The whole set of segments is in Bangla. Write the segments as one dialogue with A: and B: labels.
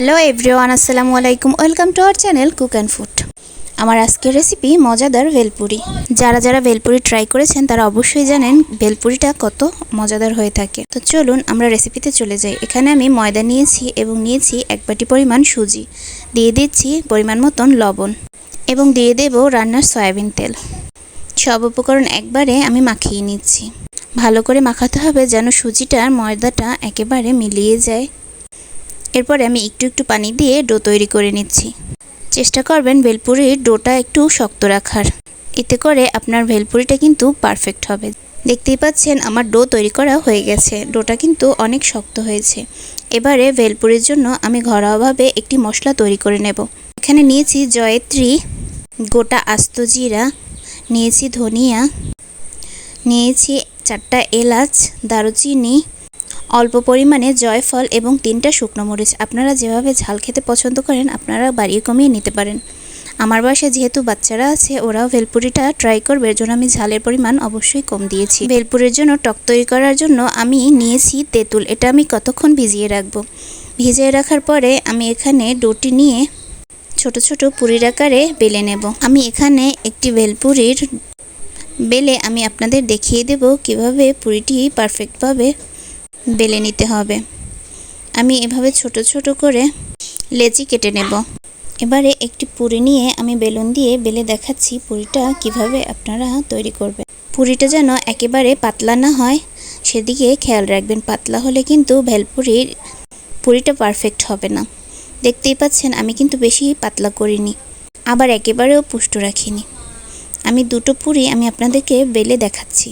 A: হ্যালো এভরিওয়ান আসসালামু আলাইকুম welcome to our channel cook and food আমার আজকের রেসিপি মজাদার ভেলপুরি। যারা যারা ভেলপুরি ট্রাই করেছেন, তারা অবশ্যই জানেন ভেলপুরিটা কত মজাদার হয়ে থাকে। তো চলুন আমরা রেসিপিতে চলে যাই। এখানে আমি ময়দা নিয়েছি এবং নিয়েছি এক বাটি পরিমাণ সুজি। দিয়ে দিচ্ছি পরিমাণ মতন লবণ এবং দিয়ে দেব রান্নার সয়াবিন তেল। সব উপকরণ একবারে আমি মাখিয়ে নিচ্ছি। ভালো করে মাখাতে হবে যেন সুজিটার ময়দাটা একেবারে মিলিয়ে যায়। এরপরে আমি একটু একটু পানি দিয়ে ডো তৈরি করে নিচ্ছি। চেষ্টা করবেন ভেলপুরির ডোটা একটু শক্ত রাখার। এতে করে আপনার ভেলপুরিটা কিন্তু পারফেক্ট হবে। দেখতেই পাচ্ছেন আমার ডো তৈরি করা হয়ে গেছে। ডোটা কিন্তু অনেক শক্ত হয়েছে। এবারে ভেলপুরির জন্য আমি ঘরোয়াভাবে একটি মশলা তৈরি করে নেব। এখানে নিয়েছি জয়ত্রী, গোটা আস্ত জিরা, নিয়েছি ধনিয়া, নিয়েছি চারটা এলাচ, দারুচিনি অল্প পরিমাণে জয়ফল এবং তিনটা শুকনো মরিচ। আপনারা যেভাবে ঝাল খেতে পছন্দ করেন, আপনারা বাড়িয়ে কমিয়ে নিতে পারেন। আমার বাসায় যেহেতু বাচ্চারা আছে, ওরাও ভেলপুরিটা ট্রাই করবে, এর জন্য আমি ঝালের পরিমাণ অবশ্যই কম দিয়েছি। ভেলপুরির জন্য টক তৈরি করার জন্য আমি নিয়েছি তেঁতুল। এটা আমি কতক্ষণ ভিজিয়ে রাখব? ভিজিয়ে রাখার পরে আমি এখানে ডোটি নিয়ে ছোট ছোট পুরির আকারে বেলে নেব। আমি এখানে একটি ভেলপুরির বেলে আমি আপনাদের দেখিয়ে দেব কীভাবে পুরিটি পারফেক্টভাবে বেলে নিতে হবে। আমি এভাবে ছোট ছোট করে লেচি কেটে নেব। এবারে একটি পুরি নিয়ে আমি বেলুন দিয়ে বেলে দেখাচ্ছি পুরিটা কীভাবে আপনারা তৈরি করবেন। পুরিটা যেন একেবারে পাতলা না হয়, সেদিকে খেয়াল রাখবেন। পাতলা হলে কিন্তু ভেলপুরির পুরিটা পারফেক্ট হবে না। দেখতেই পাচ্ছেন, আমি কিন্তু বেশি পাতলা করিনি, আবার একেবারেও পুষ্ট রাখিনি। আমি দুটো পুরি আমি আপনাদেরকে বেলে দেখাচ্ছি।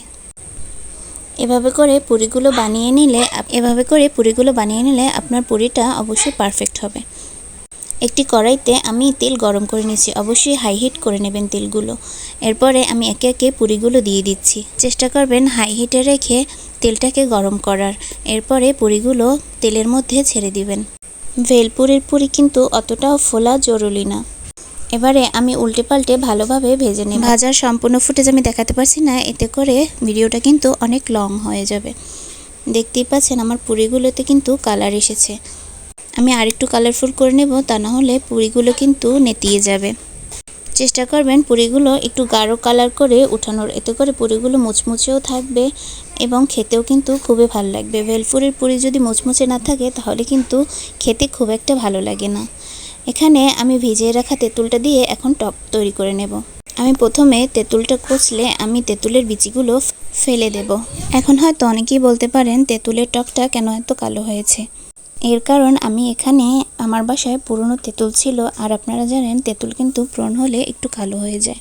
A: এভাবে করে পুরিগুলো বানিয়ে নিলে এভাবে করে পুরিগুলো বানিয়ে নিলে আপনার পুরিটা অবশ্যই পারফেক্ট হবে। একটি কড়াইতে আমি তেল গরম করে নিয়েছি। অবশ্যই হাই হিট করে নেবেন তেলগুলো। এরপরে আমি একে একে পুরিগুলো দিয়ে দিচ্ছি। চেষ্টা করবেন হাই হিটে রেখে তেলটাকে গরম করার। এরপরে পুরিগুলো তেলের মধ্যে ছেড়ে দিবেন। ভেলপুরির পুরি কিন্তু অতটাও ফোলা জরুরি না। এবারে আমি উল্টে পাল্টে ভালোভাবে ভেজে নিই ভাজার সম্পূর্ণ ফুটেজ আমি দেখাতে পারছি না, এতে করে ভিডিওটা কিন্তু অনেক লং হয়ে যাবে। দেখতেই পাচ্ছেন আমার পুরিগুলোতে কিন্তু কালার এসেছে। আমি আরেকটু কালারফুল করে নেব, তা না হলে পুরিগুলো কিন্তু নেতিয়ে যাবে। চেষ্টা করবেন পুরিগুলো একটু গাঢ় কালার করে উঠানোর, এতে করে পুরিগুলো মুচমুচেও থাকবে এবং খেতেও কিন্তু খুবই ভালো লাগবে। ভেলপুরির পুরি যদি মুচমুচে না থাকে, তাহলে কিন্তু খেতে খুব একটা ভালো লাগে না। এখানে আমি ভিজিয়ে রাখা তেঁতুলটা দিয়ে এখন টক তৈরি করে নেব। আমি প্রথমে তেঁতুলটা কষলে আমি তেঁতুলের বিচিগুলো ফেলে দেব। এখন হয়তো অনেকেই বলতে পারেন তেঁতুলের টকটা কেন এত কালো হয়েছে। এর কারণ আমি এখানে আমার বাসায় পুরনো তেঁতুল ছিল আর আপনারা জানেন তেঁতুল কিন্তু ব্রণ হলে একটু কালো হয়ে যায়।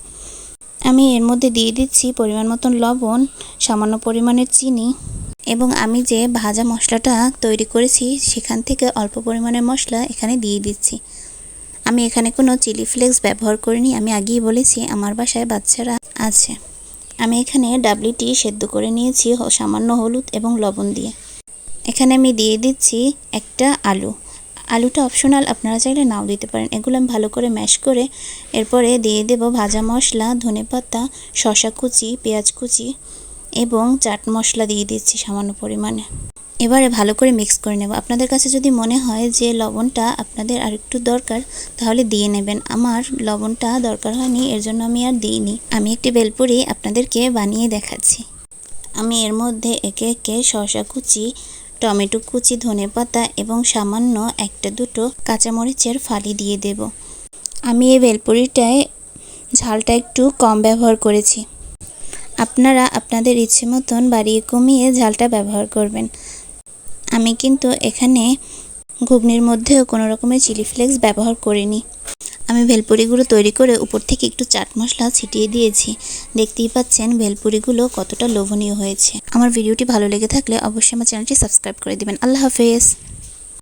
A: আমি এর মধ্যে দিয়ে দিচ্ছি পরিমাণ মতন লবণ, সামান্য পরিমাণের চিনি এবং আমি যে ভাজা মশলাটা তৈরি করেছি সেখান থেকে অল্প পরিমাণের মশলা এখানে দিয়ে দিচ্ছি। আমি এখানে কোনো চিলি ফ্লেক্স ব্যবহার করিনি। আমি আগেই বলেছি, আমার বাসায় বাচ্চারা আছে। আমি এখানে ডাবলিটি সেদ্ধ করে নিয়েছি সামান্য হলুদ এবং লবণ দিয়ে। এখানে আমি দিয়ে দিচ্ছি একটা আলু। আলুটা অপশনাল, আপনারা চাইলে নাও দিতে পারেন। এগুলো আমি ভালো করে ম্যাশ করে এরপরে দিয়ে দেব ভাজা মশলা, ধনেপাতা, শসা কুচি, পেঁয়াজ কুচি এবং চাট মশলা দিয়ে দিচ্ছি সামান্য পরিমাণে। এবারে ভালো করে মিক্স করে নেব। আপনাদের কাছে যদি মনে হয় যে লবণটা আপনাদের আর একটু দরকার, তাহলে দিয়ে নেবেন। আমার লবণটা দরকার হয়নি, এর জন্য আমি আর দিইনি। আমি একটি বেলপুরি আপনাদেরকে বানিয়ে দেখাচ্ছি। আমি এর মধ্যে একে একে শসা কুচি, টমেটো কুচি ধনেপাতা এবং সামান্য একটা দুটো কাঁচামরিচের ফালি দিয়ে দেব। আমি এই বেলপুরিটায় ঝালটা একটু কম ব্যবহার করেছি। আপনারা আপনাদের ইচ্ছে মতন বাড়িয়ে কমিয়ে ঝালটা ব্যবহার করবেন। আমি কিন্তু এখানে ঘুগনির মধ্যেও কোনো রকমের চিলি ফ্লেক্স ব্যবহার করিনি। আমি ভেলপুরিগুলো তৈরি করে উপর থেকে একটু চাট মশলা ছিটিয়ে দিয়েছি। দেখতেই পাচ্ছেন ভেলপুরিগুলো কতটা লোভনীয় হয়েছে। আমার ভিডিওটি ভালো লেগে থাকলে অবশ্যই আমার চ্যানেলটি সাবস্ক্রাইব করে দেবেন। আল্লাহ হাফেজ।